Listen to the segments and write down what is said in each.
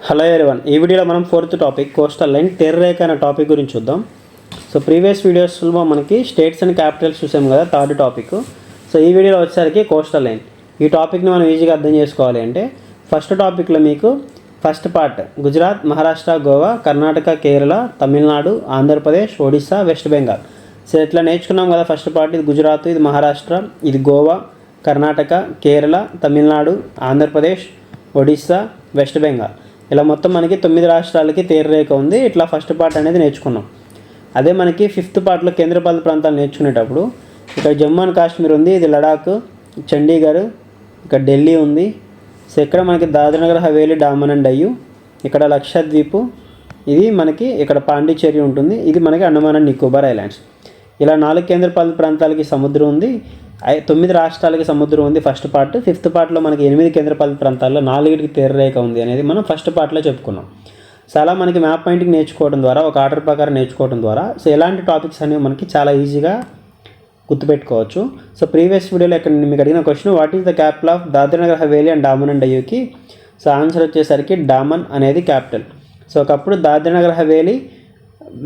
Hello everyone ఈ వీడియోలో మనం ఫోర్త్ టాపిక్ కోస్టల్ లైన్ తెర్రేఖ అనే టాపిక్ గురించి చూద్దాం. సో ప్రీవియస్ వీడియోస్లో మనకి స్టేట్స్ అండ్ క్యాపిటల్స్ చూసాం కదా థర్డ్ టాపిక్ సో ఈ వీడియోలో వచ్చేసరికి కోస్టల్ లైన్ ఈ టాపిక్ని మనం ఈజీగా అర్థం చేసుకోవాలి అంటే ఫస్ట్ టాపిక్లో మీకు first part Gujarat Maharashtra Goa Karnataka Kerala Tamil Nadu Andhra Pradesh Odisha west Bengal so ఇట్లా నేర్చుకున్నాం కదా ఫస్ట్ పార్ట్ ఇది గుజరాత్ ఇది మహారాష్ట్ర ఇది గోవా కర్ణాటక కేరళ తమిళనాడు ఆంధ్రప్రదేశ్ ఒడిస్సా వెస్ట్ బెంగాల్ ఇలా మొత్తం మనకి తొమ్మిది రాష్ట్రాలకి తీరరేఖ ఉంది. ఇట్లా ఫస్ట్ పార్ట్ అనేది నేర్చుకున్నాం. అదే మనకి ఫిఫ్త్ పార్ట్లో కేంద్రపాలిత ప్రాంతాలు నేర్చుకునేటప్పుడు ఇక్కడ జమ్మూ అండ్ కాశ్మీర్ ఉంది ఇది లడాక్ చండీగఢ్ ఇక్కడ ఢిల్లీ ఉంది. సో ఇక్కడ మనకి దాద్రనగర్ హవేలీ డామన్ అండ్ డయ్యు ఇక్కడ లక్షద్వీపు ఇది మనకి ఇక్కడ పాండిచ్చేరి ఉంటుంది. ఇది మనకి అండమాన్ అండ్ నికోబార్ ఐలాండ్స్. ఇలా నాలుగు కేంద్రపాలిత ప్రాంతాలకి సముద్రం ఉంది. తొమ్మిది రాష్ట్రాలకి సముద్రం ఉంది ఫస్ట్ పార్ట్ ఫిఫ్త్ పార్ట్లో మనకి ఎనిమిది కేంద్రపాలిత ప్రాంతాల్లో నాలుగిటికి తీరరేఖ ఉంది అనేది మనం ఫస్ట్ పార్ట్లో చెప్పుకున్నాం. సో అలా మనకి మ్యాప్ పాయింటింగ్ నేర్చుకోవడం ద్వారా ఒక ఆర్డర్ ప్రకారం నేర్చుకోవడం ద్వారా సో ఎలాంటి టాపిక్స్ అనేవి మనకి చాలా ఈజీగా గుర్తుపెట్టుకోవచ్చు. సో ప్రీవియస్ వీడియోలో ఇక్కడ మీకు అడిగిన question what is the capital of Dadra Nagar Haveli and Daman and డయ్యూకి సో ఆన్సర్ వచ్చేసరికి డామన్ అనేది క్యాపిటల్ సో ఒకప్పుడు దాద్రనగర్ హవేలీ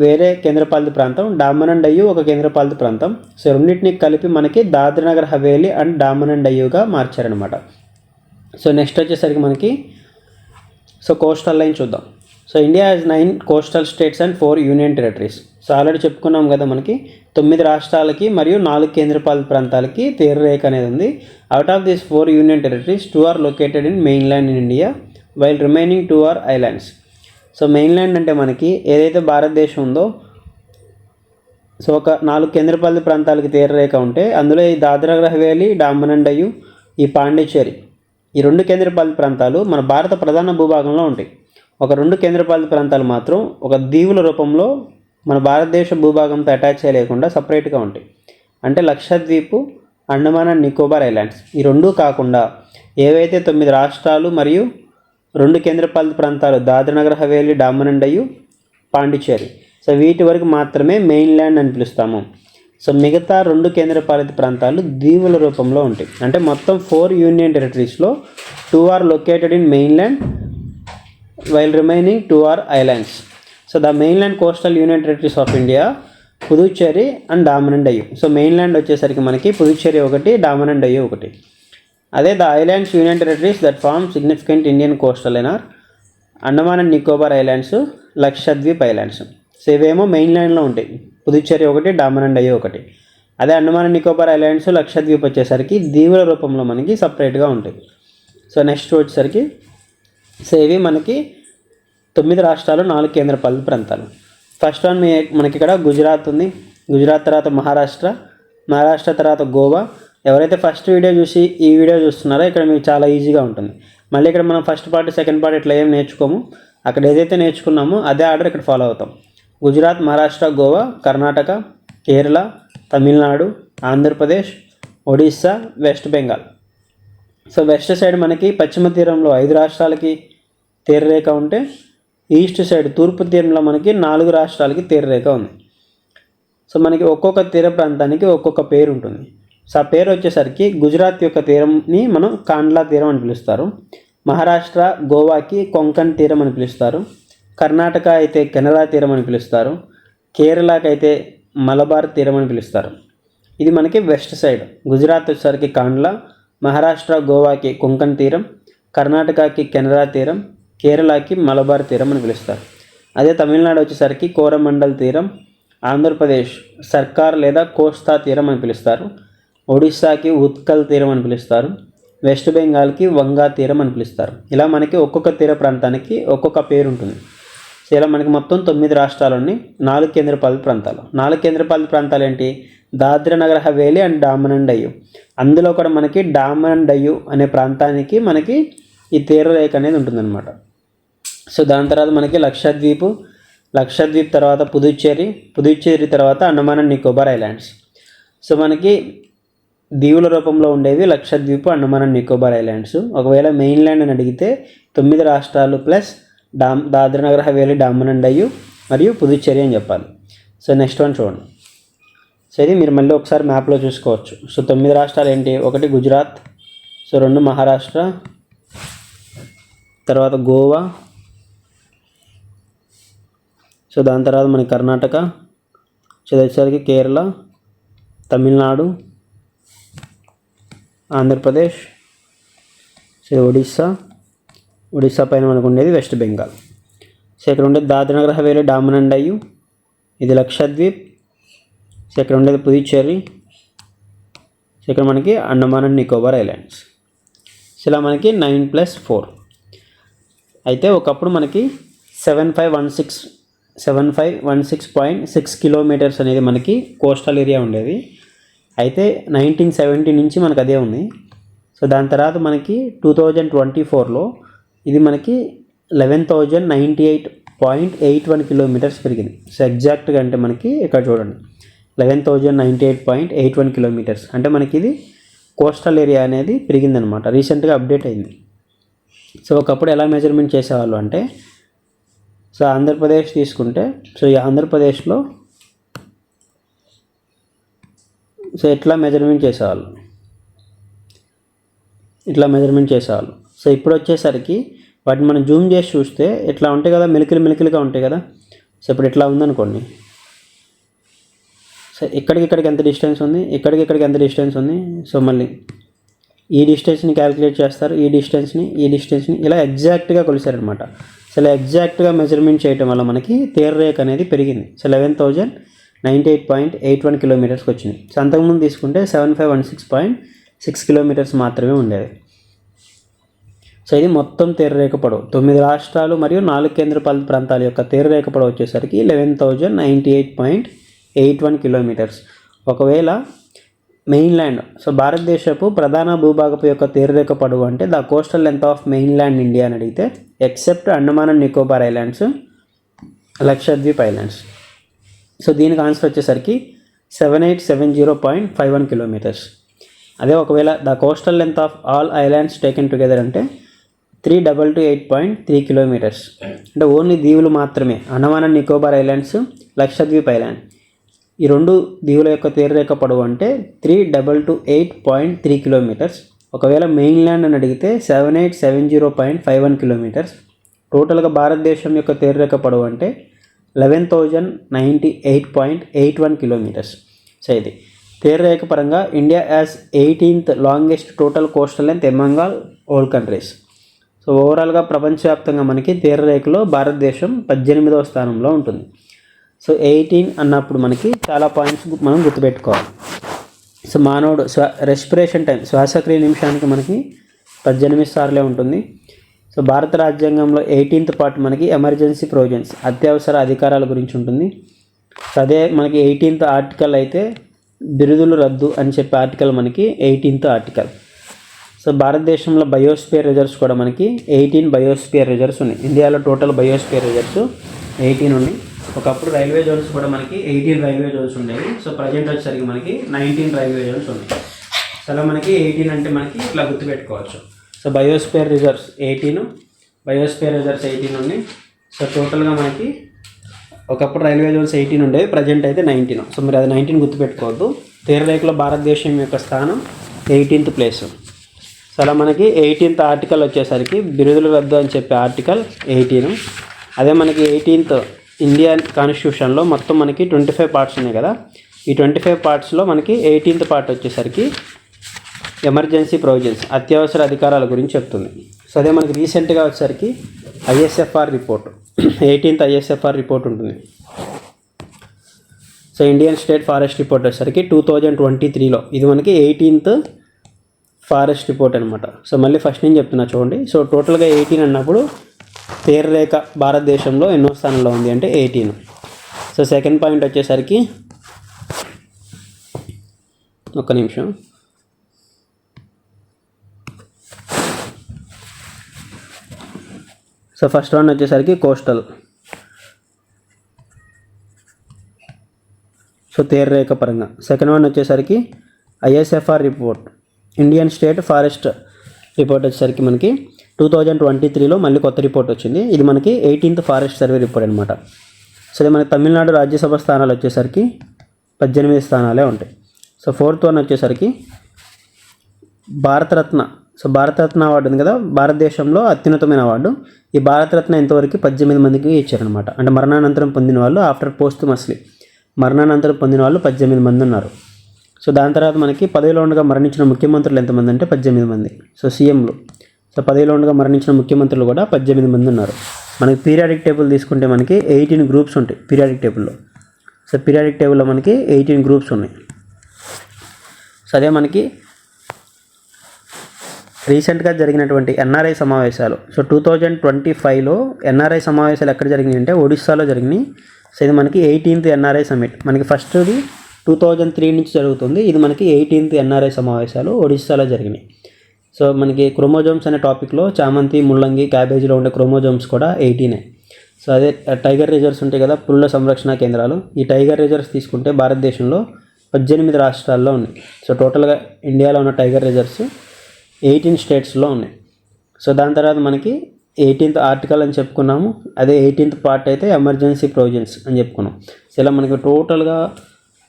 వేరే కేంద్రపాలిత ప్రాంతం డామన్ అండ్ డయ్యూ ఒక కేంద్రపాలిత ప్రాంతం. సో రెండింటిని కలిపి మనకి దాద్రనగర్ హవేలీ అండ్ డామన్ అండ్ డయ్యూగా మార్చారనమాట సో నెక్స్ట్ వచ్చేసరికి మనకి సో కోస్టల్ లైన్ చూద్దాం. So India has nine coastal states and four union territories so already చెప్పుకున్నాం కదా మనకి తొమ్మిది రాష్ట్రాలకి మరియు నాలుగు కేంద్రపాలిత ప్రాంతాలకి తీరరేఖ అనేది ఉంది. Out of this four union territories two are located in mainland in India while remaining two are islands so mainland అంటే మనకి ఏదైతే భారతదేశం ఉందో సో ఒక నాలుగు కేంద్రపాలిత ప్రాంతాలకి తీరరేఖ ఉంటే అందులో ఈ దాద్రా హవేలీ డామన్ అండ్ ఈ పాండిచ్చేరి ఈ రెండు కేంద్రపాలిత ప్రాంతాలు మన భారత ప్రధాన భూభాగంలో ఉంటాయి. ఒక రెండు కేంద్రపాలిత ప్రాంతాలు మాత్రం ఒక దీవుల రూపంలో మన భారతదేశ భూభాగంతో అటాచ్ చేయలేకుండా సపరేట్గా ఉంటాయి. అంటే లక్షద్వీపు అండమాన్ అండ్ నికోబార్ ఐలాండ్స్. ఈ రెండూ కాకుండా ఏవైతే తొమ్మిది రాష్ట్రాలు మరియు రెండు కేంద్రపాలిత ప్రాంతాలు దాద్రనగర్ హవేలీ డామన్ అండ్ పాండిచ్చేరి. సో వీటి వరకు మాత్రమే మెయిన్ ల్యాండ్ అని పిలుస్తాము. సో మిగతా రెండు కేంద్రపాలిత ప్రాంతాలు దీవుల రూపంలో ఉంటాయి. అంటే మొత్తం four union టెరిటరీస్లో two are located in mainland while remaining two are islands. So the mainland coastal union territories of India Puducherry and Daman and so mainland వచ్చేసరికి మనకి పుదుచ్చేరి ఒకటి డామన్ అండ్ ఒకటి. అదే the islands union territories that form significant Indian coastal line are Andaman and Nicobar islands Lakshadweep islands. So ఇవేమో మెయిన్ ల్యాండ్లో ఉంటాయి. పుదుచ్చేరి ఒకటి డామన్ అండ్ అయ్యో ఒకటి. అదే అండమాన్ అండ్ నికోబార్ ఐలాండ్స్ లక్షద్వీప్ వచ్చేసరికి దీవుల రూపంలో మనకి సపరేట్గా ఉంటాయి. సో నెక్స్ట్ వచ్చేసరికి సో ఇవి మనకి తొమ్మిది రాష్ట్రాలు నాలుగు కేంద్రపాలిత ప్రాంతాలు. ఫస్ట్ వన్ మీ మనకి ఇక్కడ గుజరాత్ ఉంది. గుజరాత్ తర్వాత మహారాష్ట్ర మహారాష్ట్ర తర్వాత గోవా ఎవరైతే ఫస్ట్ వీడియో చూసి ఈ వీడియో చూస్తున్నారో ఇక్కడ మీకు చాలా ఈజీగా ఉంటుంది. మళ్ళీ ఇక్కడ మనం ఫస్ట్ పార్ట్ సెకండ్ పార్ట్ ఇట్లా ఏం నేర్చుకోము? అక్కడ ఏదైతే నేర్చుకున్నామో అదే ఆర్డర్ ఇక్కడ ఫాలో అవుతాం. Gujarat Maharashtra Goa Karnataka Kerala Tamil Nadu Andhra Pradesh Odisha west Bengal. So west side మనకి పశ్చిమ తీరంలో ఐదు రాష్ట్రాలకి తీరరేఖ ఉంటే ఈస్ట్ సైడ్ తూర్పు తీరంలో మనకి నాలుగు రాష్ట్రాలకి తీరరేఖ ఉంది. సో మనకి ఒక్కొక్క తీర ప్రాంతానికి ఒక్కొక్క పేరు ఉంటుంది. సో ఆ పేరు వచ్చేసరికి గుజరాత్ యొక్క తీరంని మనం కాండ్లా తీరం అని పిలుస్తారు. మహారాష్ట్ర గోవాకి కొంకణ్ తీరం అని పిలుస్తారు. కర్ణాటక అయితే కెనరా తీరం అని పిలుస్తారు. కేరళకి అయితే మలబార్ తీరం అని పిలుస్తారు. ఇది మనకి వెస్ట్ సైడ్. గుజరాత్ వచ్చేసరికి కాండ్లా మహారాష్ట్ర గోవాకి కొంకణ్ తీరం కర్ణాటకకి కెనరా తీరం కేరళకి మలబార్ తీరం అని పిలుస్తారు. అదే తమిళనాడు వచ్చేసరికి కోరమండల్ తీరం ఆంధ్రప్రదేశ్ సర్కార్ లేదా కోస్తా తీరం అని పిలుస్తారు. ఒడిస్సాకి ఉత్కల్ తీరం అని పిలుస్తారు. వెస్ట్ బెంగాల్కి వంగా తీరం అని పిలుస్తారు. ఇలా మనకి ఒక్కొక్క తీర ప్రాంతానికి ఒక్కొక్క పేరు ఉంటుంది సో ఇలా మనకి మొత్తం తొమ్మిది రాష్ట్రాలు ఉన్నాయి నాలుగు కేంద్రపాలిత ప్రాంతాలు. నాలుగు కేంద్రపాలిత ప్రాంతాలు ఏంటి? దాద్రా హవేలి అండ్ డామన్ అండ్ డయ్యు అందులో కూడా మనకి డామన్ అండ్ డయ్యు అనే ప్రాంతానికి మనకి ఈ తీరరేఖ అనేది ఉంటుందన్నమాట. సో దాని తర్వాత మనకి లక్షద్వీప్ లక్షద్వీప్ తర్వాత పుదుచ్చేరి పుదుచ్చేరి తర్వాత Andaman and Nicobar islands. So మనకి దీవుల రూపంలో ఉండేవి లక్షద్వీప్ అండమాన్ అండ్ నికోబార్ ఐలాండ్స్. ఒకవేళ మెయిన్ ల్యాండ్ అని అడిగితే తొమ్మిది రాష్ట్రాలు plus dam దాద్రనగర్ Haveli Daman and Diu మరియు పుదుచ్చేరి అని చెప్పాలి. సో నెక్స్ట్ వన్ చూడండి. సో ఇది మీరు మళ్ళీ ఒకసారి మ్యాప్లో చూసుకోవచ్చు. సో తొమ్మిది రాష్ట్రాలు ఏంటి? ఒకటి గుజరాత్ సో రెండు మహారాష్ట్ర తర్వాత గోవా సో దాని తర్వాత మన కర్ణాటక సో ఇది వచ్చేసరికి కేరళ తమిళనాడు ఆంధ్రప్రదేశ్ సో ఒడిస్సా. ఒడిస్సా పైన మనకు ఉండేది వెస్ట్ బెంగాల్. సో ఇక్కడ ఉండేది దాద్రనగర్ హవేలీ డామన్ అయ్యు ఇది లక్షద్వీప్. సో ఇక్కడ ఉండేది పుదుచ్చేరి. సో ఇక్కడ మనకి Andaman and Nicobar islands. So ఇలా మనకి నైన్ ప్లస్ ఫోర్. అయితే ఒకప్పుడు మనకి seven five one six seven five one six point six kilometres అనేది మనకి కోస్టల్ ఏరియా ఉండేది. అయితే నైన్టీన్ సెవెంటీ నుంచి మనకు అదే ఉంది. సో దాని తర్వాత మనకి టూ థౌజండ్ ట్వంటీ ఫోర్లో ఇది మనకి eleven thousand ninety eight point eight one kilometres పెరిగింది. సో ఎగ్జాక్ట్గా అంటే మనకి ఇక్కడ చూడండి. Eleven thousand ninety eight point eight one kilometres. అంటే మనకి ఇది కోస్టల్ ఏరియా అనేది పెరిగిందనమాట రీసెంట్గా అప్డేట్ అయింది. సో ఒకప్పుడు ఎలా మెజర్మెంట్ చేసేవాళ్ళు అంటే సో ఆంధ్రప్రదేశ్ తీసుకుంటే సో ఈ ఆంధ్రప్రదేశ్లో సో ఎట్లా మెజర్మెంట్ చేసేవాళ్ళు. ఇట్లా మెజర్మెంట్ చేసేవాళ్ళు. సో ఇప్పుడు వచ్చేసరికి వాటిని మనం జూమ్ చేసి చూస్తే ఇట్లా ఉంటాయి కదా మెలికలు మెలికలుగా ఉంటాయి కదా. సో ఇప్పుడు ఇట్లా ఉందనుకోండి. సో ఇక్కడికి ఇక్కడికి ఎంత డిస్టెన్స్ ఉంది? ఇక్కడికి ఇక్కడికి ఎంత డిస్టెన్స్ ఉంది? సో మళ్ళీ ఈ డిస్టెన్స్ని క్యాలిక్యులేట్ చేస్తారు. ఈ డిస్టెన్స్ని ఈ డిస్టెన్స్ని ఇలా ఎగ్జాక్ట్గా కొలిసారనమాట సో ఇలా ఎగ్జాక్ట్గా మెజర్మెంట్ చేయటం వల్ల మనకి తేర్ రేక్ అనేది పెరిగింది. So eleven thousand ninety eight point eight one కిలోమీటర్స్కి వచ్చింది. సో అంతకుముందు తీసుకుంటే seven five one six point six kilometres మాత్రమే ఉండేది. సో ఇది మొత్తం తీరరేఖ పొడవు. తొమ్మిది రాష్ట్రాలు మరియు నాలుగు కేంద్రపాలిత ప్రాంతాల యొక్క తీరరేఖ పొడవు వచ్చేసరికి eleven thousand ninety eight point eight one kilometres. ఒకవేళ మెయిన్ల్యాండ్ సో భారతదేశపు ప్రధాన భూభాగపు యొక్క తీరరేఖ పొడవు అంటే the coastal length of mainland India అని అడిగితే except Andaman and Nicobar islands Lakshadweep islands. So దీనికి ఆన్సర్ వచ్చేసరికి seven eight seven zero point five one kilometres. అదే ఒకవేళ the coastal length of all islands taken together అంటే three double two eight point three kilometres. అంటే only దీవులు మాత్రమే అనవాన Nicobar islands Lakshadweep island. ఈ రెండు దీవుల యొక్క తీరరేఖ పొడవు అంటే three double two eight point three kilometres. ఒకవేళ మెయిన్ల్యాండ్ అని అడిగితే seven eight seven zero point five one kilometres. టోటల్గా భారతదేశం యొక్క తీరరేఖ పొడవు అంటే eleven thousand ninety eight point eight one kilometres. So ఇది. తీరరేఖ పరంగా India has eighteenth longest total coastal length తెమంగాల్ old countries. So ఓవరాల్గా ప్రపంచవ్యాప్తంగా మనకి తీరరేఖలో భారతదేశం పద్దెనిమిదవ స్థానంలో ఉంటుంది. సో ఎయిటీన్ అన్నప్పుడు మనకి చాలా పాయింట్స్ మనం గుర్తుపెట్టుకోవాలి. సో మానవుడు శ్వా రెస్పిరేషన్ టైం శ్వాసక్రియ నిమిషానికి మనకి పద్దెనిమిది సార్లే ఉంటుంది. సో భారత రాజ్యాంగంలో ఎయిటీన్త్ పార్ట్ మనకి ఎమర్జెన్సీ ప్రొవిజన్స్ అత్యవసర అధికారాల గురించి ఉంటుంది. సో అదే మనకి ఎయిటీన్త్ ఆర్టికల్ అయితే బిరుదులు రద్దు అని చెప్పే ఆర్టికల్ మనకి ఎయిటీన్త్ ఆర్టికల్ సో భారతదేశంలో బయోస్పియర్ రిజర్వ్స్ కూడా మనకి ఎయిటీన్ బయోస్పియర్ రిజర్వ్స్ ఉన్నాయి. ఇండియాలో టోటల్ బయోస్పియర్ రిజర్వ్స్ ఎయిటీన్ ఉన్నాయి. ఒకప్పుడు రైల్వే జోన్స్ కూడా మనకి ఎయిటీన్ రైల్వే జోన్స్ ఉండేవి. సో ప్రజెంట్ వచ్చేసరికి మనకి నైన్టీన్ రైల్వే జోన్స్ ఉన్నాయి. సో అలా మనకి ఎయిటీన్ అంటే మనకి ఇట్లా గుర్తుపెట్టుకోవచ్చు. So biosphere reserves eighteen biosphere reserves eighteen ఉన్నాయి. సో టోటల్గా మనకి ఒకప్పుడు రైల్వే జోన్స్ ఎయిటీన్ ఉండేవి ప్రజెంట్ అయితే నైన్టీన్ సో మీరు అది నైన్టీన్ గుర్తుపెట్టుకోవద్దు. తీరరేఖలో భారతదేశం యొక్క స్థానం ఎయిటీన్త్ ప్లేస్ సో అలా మనకి ఎయిటీన్త్ ఆర్టికల్ వచ్చేసరికి బిరుదులు రద్దు అని చెప్పే ఆర్టికల్ ఎయిటీన్ అదే మనకి ఎయిటీన్త్ ఇండియన్ కాన్స్టిట్యూషన్లో మొత్తం మనకి ట్వంటీ ఫైవ్ పార్ట్స్ ఉన్నాయి కదా. ఈ ట్వంటీ ఫైవ్ పార్ట్స్లో మనకి ఎయిటీన్త్ పార్ట్ వచ్చేసరికి ఎమర్జెన్సీ ప్రొవిజన్స్ అత్యవసర అధికారాల గురించి చెప్తుంది. సో అదే మనకి రీసెంట్గా వచ్చేసరికి ISFR report eighteenth ISFR report ఉంటుంది. So Indian state forest report వచ్చేసరికి టూ థౌజండ్ ట్వంటీ త్రీలో ఇది మనకి ఎయిటీన్త్ ఫారెస్ట్ రిపోర్ట్ అనమాట సో మళ్ళీ ఫస్ట్ నేను చెప్తున్నా చూడండి. సో టోటల్గా ఎయిటీన్ అన్నప్పుడు పేర్రేఖ భారతదేశంలో ఎన్నో స్థానంలో ఉంది అంటే ఎయిటీన్ సో సెకండ్ పాయింట్ వచ్చేసరికి ఒక్క నిమిషం. సో ఫస్ట్ వన్ వచ్చేసరికి కోస్టల్ సో తీరరేఖ పరంగా. సెకండ్ వన్ వచ్చేసరికి ISFR report Indian state forest report వచ్చేసరికి మనకి టూ థౌజండ్ ట్వంటీ త్రీలో మళ్ళీ కొత్త రిపోర్ట్ వచ్చింది. ఇది మనకి ఎయిటీన్త్ ఫారెస్ట్ సర్వే రిపోర్ట్ అనమాట సో ఇది మనకి తమిళనాడు రాజ్యసభ స్థానాలు వచ్చేసరికి పద్దెనిమిది స్థానాలే ఉంటాయి. సో ఫోర్త్ వన్ వచ్చేసరికి భారతరత్న సో భారతరత్న అవార్డు ఉంది కదా భారతదేశంలో అత్యున్నతమైన అవార్డు. ఈ భారతరత్న ఇంతవరకు పద్దెనిమిది మందికి ఇచ్చారనమాట అంటే మరణానంతరం పొందిన వాళ్ళు ఆఫ్టర్ పోస్ట్ మస్లీ. మరణానంతరం పొందిన వాళ్ళు పద్దెనిమిది మంది ఉన్నారు. సో దాని తర్వాత మనకి పదవిలో ఉండగా మరణించిన ముఖ్యమంత్రులు ఎంతమంది అంటే పద్దెనిమిది మంది. సో సీఎంలు. సో పదవిలో ఉండగా మరణించిన ముఖ్యమంత్రులు కూడా పద్దెనిమిది మంది ఉన్నారు. మనకి పీరియాడిక్ టేబుల్ తీసుకుంటే మనకి ఎయిటీన్ గ్రూప్స్ ఉంటాయి పీరియాడిక్ టేబుల్లో సో పీరియాడిక్ టేబుల్లో మనకి ఎయిటీన్ గ్రూప్స్ ఉన్నాయి. సో అదే మనకి రీసెంట్గా జరిగినటువంటి ఎన్ఆర్ఐ సమావేశాలు. సో టూ థౌజండ్ ట్వంటీ ఫైవ్లో ఎన్ఆర్ఐ సమావేశాలు ఎక్కడ జరిగినాయి అంటే ఒడిస్సాలో జరిగినాయి. సో ఇది మనకి ఎయిటీన్త్ ఎన్ఆర్ఐ సమిట్ మనకి ఫస్ట్ది టూ థౌజండ్ త్రీ నుంచి జరుగుతుంది. ఇది మనకి ఎయిటీన్త్ ఎన్ఆర్ఐ సమావేశాలు ఒడిస్సాలో జరిగినాయి. సో మనకి క్రోమోజోమ్స్ అనే టాపిక్లో చామంతి ముల్లంగి క్యాబేజీలో ఉండే క్రోమోజోమ్స్ కూడా ఎయిటీనే. సో అదే టైగర్ రిజర్వ్స్ ఉంటాయి కదా పుల్ల సంరక్షణ కేంద్రాలు. ఈ టైగర్ రిజర్వ్స్ తీసుకుంటే భారతదేశంలో పద్దెనిమిది రాష్ట్రాల్లో ఉన్నాయి. సో టోటల్గా ఇండియాలో ఉన్న టైగర్ రిజర్వ్స్ ఎయిటీన్ స్టేట్స్లో ఉన్నాయి. సో దాని తర్వాత మనకి ఎయిటీన్త్ ఆర్టికల్ అని చెప్పుకున్నాము. అదే ఎయిటీన్త్ పార్ట్ అయితే ఎమర్జెన్సీ ప్రొవిజన్స్ అని చెప్పుకున్నాం. సో ఇలా మనకి టోటల్గా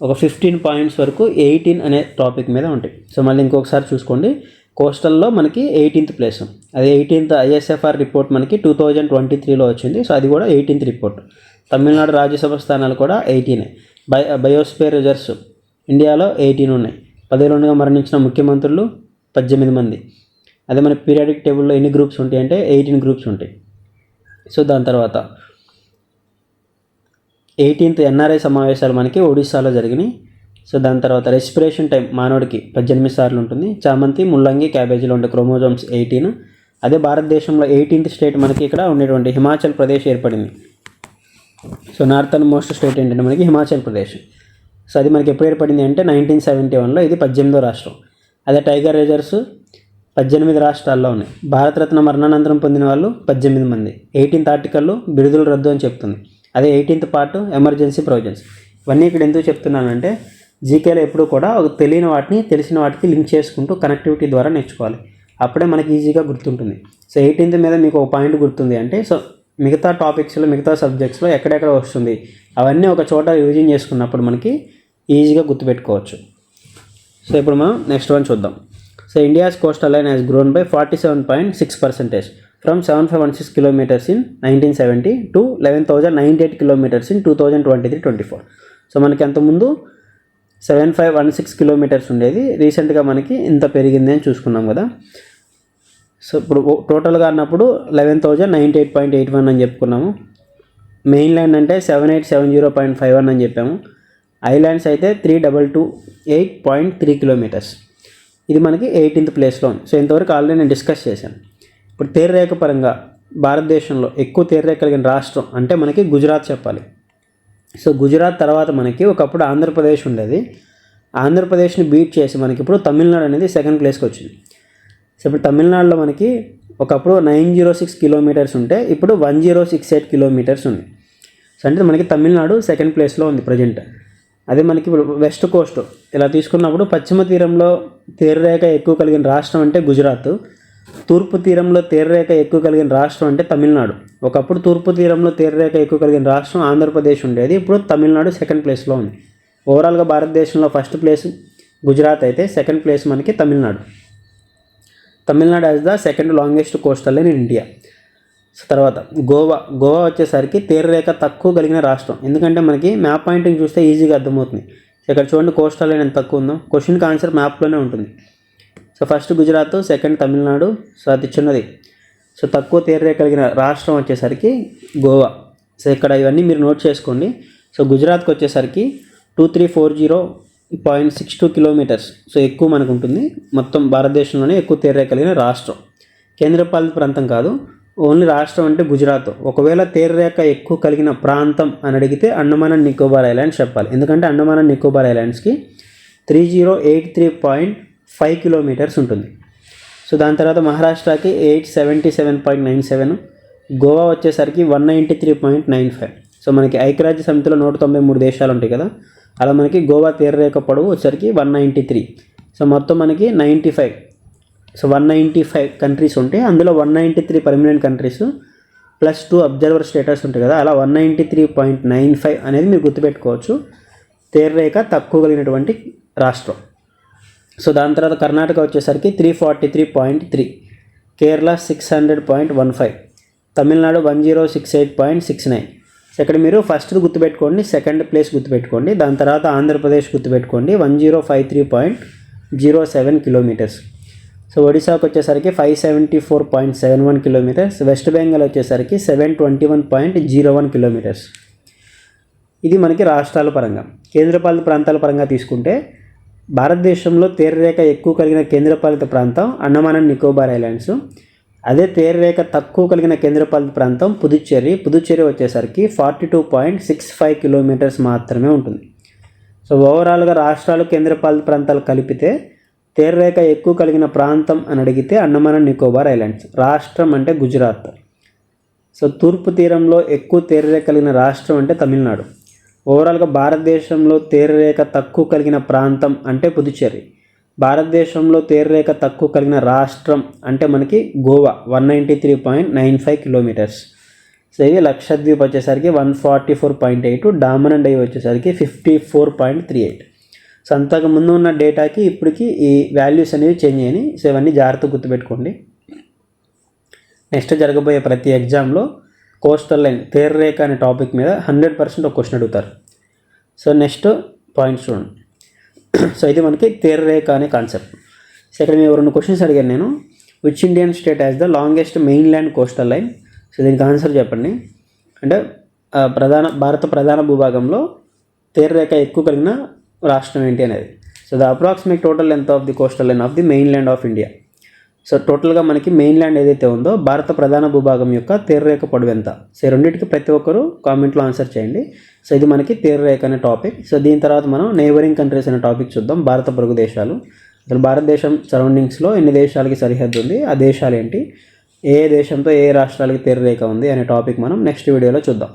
ఒక ఫిఫ్టీన్ పాయింట్స్ వరకు ఎయిటీన్ అనే టాపిక్ మీద ఉంటాయి. సో మళ్ళీ ఇంకొకసారి చూసుకోండి. కోస్టల్లో మనకి ఎయిటీన్త్ ప్లేస్. అది ఎయిటీన్త్ ఐఎస్ఎఫ్ఆర్ రిపోర్ట్ మనకి టూ థౌజండ్ ట్వంటీ త్రీలో వచ్చింది. సో అది కూడా ఎయిటీన్త్ రిపోర్ట్. తమిళనాడు రాజ్యసభ స్థానాలు కూడా ఎయిటీనే. బై బయోస్పేర్ రిజర్వ్స్ ఇండియాలో ఎయిటీన్ ఉన్నాయి. పదిహేనుగా మరణించిన ముఖ్యమంత్రులు పద్దెనిమిది మంది. అదే మన పీరియాడిక్ టేబుల్లో ఎన్ని గ్రూప్స్ ఉంటాయి అంటే ఎయిటీన్ గ్రూప్స్ ఉంటాయి. సో దాని తర్వాత ఎయిటీన్త్ ఎన్ఆర్ఐ సమావేశాలు మనకి ఒడిస్సాలో జరిగినాయి. సో దాని తర్వాత రెస్పిరేషన్ టైం మానవుడికి పద్దెనిమిది సార్లు ఉంటుంది. చామంతి ముల్లంగి క్యాబేజీలో ఉండే క్రోమోజోమ్స్ ఎయిటీన్. అదే భారతదేశంలో ఎయిటీన్త్ స్టేట్ మనకి ఇక్కడ ఉండేటువంటి హిమాచల్ ప్రదేశ్ ఏర్పడింది. సో నార్థన్ మోస్ట్ స్టేట్ ఏంటంటే మనకి హిమాచల్ ప్రదేశ్. సో అది మనకి ఎప్పుడు ఏర్పడింది అంటే నైన్టీన్ సెవెంటీ వన్లో ఇది పద్దెనిమిదో రాష్ట్రం. అదే టైగర్ రేజర్స్ పద్దెనిమిది రాష్ట్రాల్లో ఉన్నాయి. భారతరత్న మరణానంతరం పొందిన వాళ్ళు పద్దెనిమిది మంది. ఎయిటీన్త్ ఆర్టికల్లో బిడుదల రద్దు అని చెప్తుంది. అదే ఎయిటీన్త్ పార్ట్ ఎమర్జెన్సీ ప్రొవిజన్స్ ఇవన్నీ ఇక్కడ ఎందుకు చెప్తున్నానంటే జీకేలో ఎప్పుడు కూడా ఒక తెలియని వాటిని తెలిసిన వాటికి లింక్ చేసుకుంటూ కనెక్టివిటీ ద్వారా నేర్చుకోవాలి. అప్పుడే మనకి ఈజీగా గుర్తుంటుంది. సో ఎయిటీన్త్ మీద మీకు ఒక పాయింట్ గుర్తుంది అంటే సో మిగతా టాపిక్స్లో మిగతా సబ్జెక్ట్స్లో ఎక్కడెక్కడ వస్తుంది అవన్నీ ఒక చోట రివిజన్ చేసుకున్నప్పుడు మనకి ఈజీగా గుర్తుపెట్టుకోవచ్చు. సో ఇప్పుడు మనం నెక్స్ట్ వన్ చూద్దాం. So India's coastal line has grown by forty seven point six percentage from seven five one six kilometres in nineteen seventy to eleven thousand ninety eight kilometres in two thousand twenty three twenty four so మనకి అంతకుముందు seven five one six kilometres ఉండేది. రీసెంట్గా మనకి ఇంత పెరిగింది అని చూసుకున్నాం కదా. సో ఇప్పుడు టోటల్గా అన్నప్పుడు eleven thousand ninety eight point eight one అని చెప్పుకున్నాము. మెయిన్ ల్యాండ్ అంటే seven eight seven zero point five one అని చెప్పాము. ఐలాండ్స్ అయితే three double two eight point three kilometres ఇది మనకి ఎయిటీన్త్ ప్లేస్లో ఉంది. సో ఇంతవరకు ఆల్రెడీ నేను డిస్కస్ చేశాను. ఇప్పుడు తేర్రేఖ పరంగా భారతదేశంలో ఎక్కువ తేర్రేఖ కలిగిన రాష్ట్రం అంటే మనకి గుజరాత్ చెప్పాలి. సో గుజరాత్ తర్వాత మనకి ఒకప్పుడు ఆంధ్రప్రదేశ్ ఉండేది. ఆంధ్రప్రదేశ్ని బీట్ చేసి మనకి ఇప్పుడు తమిళనాడు అనేది సెకండ్ ప్లేస్కి వచ్చింది. సో ఇప్పుడు తమిళనాడులో మనకి ఒకప్పుడు నైన్ జీరో సిక్స్ కిలోమీటర్స్ ఉంటే ఇప్పుడు one zero six eight kilometres ఉంది. సో అంటే మనకి తమిళనాడు సెకండ్ ప్లేస్లో ఉంది ప్రజెంట్ అదే మనకి ఇప్పుడు వెస్ట్ కోస్ట్ ఇలా తీసుకున్నప్పుడు పశ్చిమ తీరంలో తీరరేఖ ఎక్కువ కలిగిన రాష్ట్రం అంటే గుజరాత్. తూర్పు తీరంలో తీరరేఖ ఎక్కువ కలిగిన రాష్ట్రం అంటే తమిళనాడు. ఒకప్పుడు తూర్పు తీరంలో తీరరేఖ ఎక్కువ కలిగిన రాష్ట్రం ఆంధ్రప్రదేశ్ ఉండేది. ఇప్పుడు తమిళనాడు సెకండ్ ప్లేస్లో ఉంది. ఓవరాల్గా భారతదేశంలో ఫస్ట్ ప్లేస్ గుజరాత్ అయితే సెకండ్ ప్లేస్ మనకి Tamil Nadu. Tamil Nadu has the second longest coastal in India తర్వాత గోవా గోవా వచ్చేసరికి తీరరేఖ తక్కువ కలిగిన రాష్ట్రం. ఎందుకంటే మనకి మ్యాప్ పాయింటింగ్ చూస్తే ఈజీగా అర్థమవుతుంది. ఇక్కడ చూడండి కోస్టల్ లైన్ ఎంత తక్కువ ఉందో. క్వశ్చన్కి ఆన్సర్ మ్యాప్లోనే ఉంటుంది. So first Gujarat second Tamil Nadu so అది చిన్నది. సో తక్కువ తీరరేఖ కలిగిన రాష్ట్రం వచ్చేసరికి గోవా. సో ఇక్కడ ఇవన్నీ మీరు నోట్ చేసుకోండి. సో గుజరాత్కి వచ్చేసరికి two three four zero point six two kilometres so ఎక్కువ మనకు ఉంటుంది. మొత్తం భారతదేశంలోనే ఎక్కువ తీరరేఖ కలిగిన రాష్ట్రం. కేంద్రపాలిత ప్రాంతం కాదు. ఓన్లీ రాష్ట్రం అంటే గుజరాత్. ఒకవేళ తీరరేఖ ఎక్కువ కలిగిన ప్రాంతం అని అడిగితే అండమాన్ అండ్ నికోబార్ ఐలాండ్స్ చెప్పాలి. ఎందుకంటే Andaman and Nicobar ఐలాండ్స్కి three zero eight three point five kilometres ఉంటుంది. సో దాని తర్వాత మహారాష్ట్రకి eight seventy seven point nine seven Goa వచ్చేసరికి one ninety three point nine five so మనకి ఐక్యరాజ్య సమితిలో నూట తొంభై మూడు దేశాలు ఉంటాయి కదా అలా మనకి గోవా తీరరేఖ పొడవు వచ్చేసరికి వన్ నైంటీ త్రీ సో మొత్తం మనకి ninety five so one ninety five countries ఉంటే అందులో one ninety three permanent countries plus two observer status ఉంటాయి కదా అలా one ninety three point nine five అనేది మీరు గుర్తుపెట్టుకోవచ్చు. తీరరేఖ తక్కువ కలిగినటువంటి రాష్ట్రం. సో దాని తర్వాత కర్ణాటక వచ్చేసరికి three forty three point three Kerala six hundred point one five Tamil Nadu one zero six eight point six nine ఇక్కడ మీరు ఫస్ట్ గుర్తుపెట్టుకోండి సెకండ్ ప్లేస్ గుర్తుపెట్టుకోండి దాని తర్వాత ఆంధ్రప్రదేశ్ గుర్తుపెట్టుకోండి one zero five three point zero seven kilometres so ఒడిశాకు వచ్చేసరికి five seventy four point seven one kilometres West Bengal వచ్చేసరికి seven twenty one point zero one kilometres ఇది మనకి రాష్ట్రాల పరంగా. కేంద్రపాలిత ప్రాంతాల పరంగా తీసుకుంటే భారతదేశంలో తీరరేఖ ఎక్కువ కలిగిన కేంద్రపాలిత ప్రాంతం అండమాన్ అండ్ నికోబార్ ఐలాండ్స్. అదే తీరరేఖ తక్కువ కలిగిన కేంద్రపాలిత ప్రాంతం పుదుచ్చేరి. పుదుచ్చేరి వచ్చేసరికి forty two point six five kilometres మాత్రమే ఉంటుంది. సో ఓవరాల్గా రాష్ట్రాలు కేంద్రపాలిత ప్రాంతాలు కలిపితే తీరరేఖ ఎక్కువ కలిగిన ప్రాంతం అని అడిగితే అండమాన్ అండ్ నికోబార్ ఐలాండ్స్. రాష్ట్రం అంటే గుజరాత్. సో తూర్పు తీరంలో ఎక్కువ తీరరేఖ కలిగిన రాష్ట్రం అంటే తమిళనాడు. ఓవరాల్గా భారతదేశంలో తీరరేఖ తక్కువ కలిగిన ప్రాంతం అంటే పుదుచ్చేరి. భారతదేశంలో తీరరేఖ తక్కువ కలిగిన రాష్ట్రం అంటే మనకి Goa one ninety three point nine five kilometres. So ఇవి లక్షద్వీప్ వచ్చేసరికి one forty four point eight Daman and వచ్చేసరికి fifty four point three eight. So అంతకు ముందు ఉన్న డేటాకి ఇప్పటికి ఈ వాల్యూస్ అనేవి చేంజ్ అయ్యాయి సో ఇవన్నీ జాగ్రత్తగా గుర్తుపెట్టుకోండి. నెక్స్ట్ జరగబోయే ప్రతి ఎగ్జామ్లో కోస్టల్ లైన్ తీరరేఖ అనే టాపిక్ మీద హండ్రెడ్ పర్సెంట్ ఒక క్వశ్చన్ అడుగుతారు. సో నెక్స్ట్ పాయింట్స్ చూడండి. సో ఇది మనకి తీరరేఖ అనే కాన్సెప్ట్. సో ఇక్కడ మేము రెండు క్వశ్చన్స్ అడిగాను నేను. Which Indian state has the longest mainland coastal line so దీనికి ఆన్సర్ చెప్పండి. అంటే ప్రధాన భారత ప్రధాన భూభాగంలో తీరరేఖ ఎక్కువ కలిగిన రాష్ట్రం ఏంటి అనేది. So the approximate total length of the coastal line of the mainland of India so టోటల్గా మనకి మెయిన్ ల్యాండ్ ఏదైతే ఉందో భారత ప్రధాన భూభాగం యొక్క తీరరేఖ పొడవు ఎంత? సో రెండింటికి ప్రతి ఒక్కరు కామెంట్లో ఆన్సర్ చేయండి. సో ఇది మనకి తీరరేఖ అనే టాపిక్ సో దీని తర్వాత మనం నైబరింగ్ కంట్రీస్ అనే టాపిక్ చూద్దాం. భారత పొరుగు దేశాలు. అసలు భారతదేశం సరౌండింగ్స్లో ఎన్ని దేశాలకి సరిహద్దు ఉంది? ఆ దేశాలు ఏంటి? ఏ దేశంతో ఏ ఏ రాష్ట్రాలకి తీరరేఖ ఉంది? అనే టాపిక్ మనం నెక్స్ట్ వీడియోలో చూద్దాం.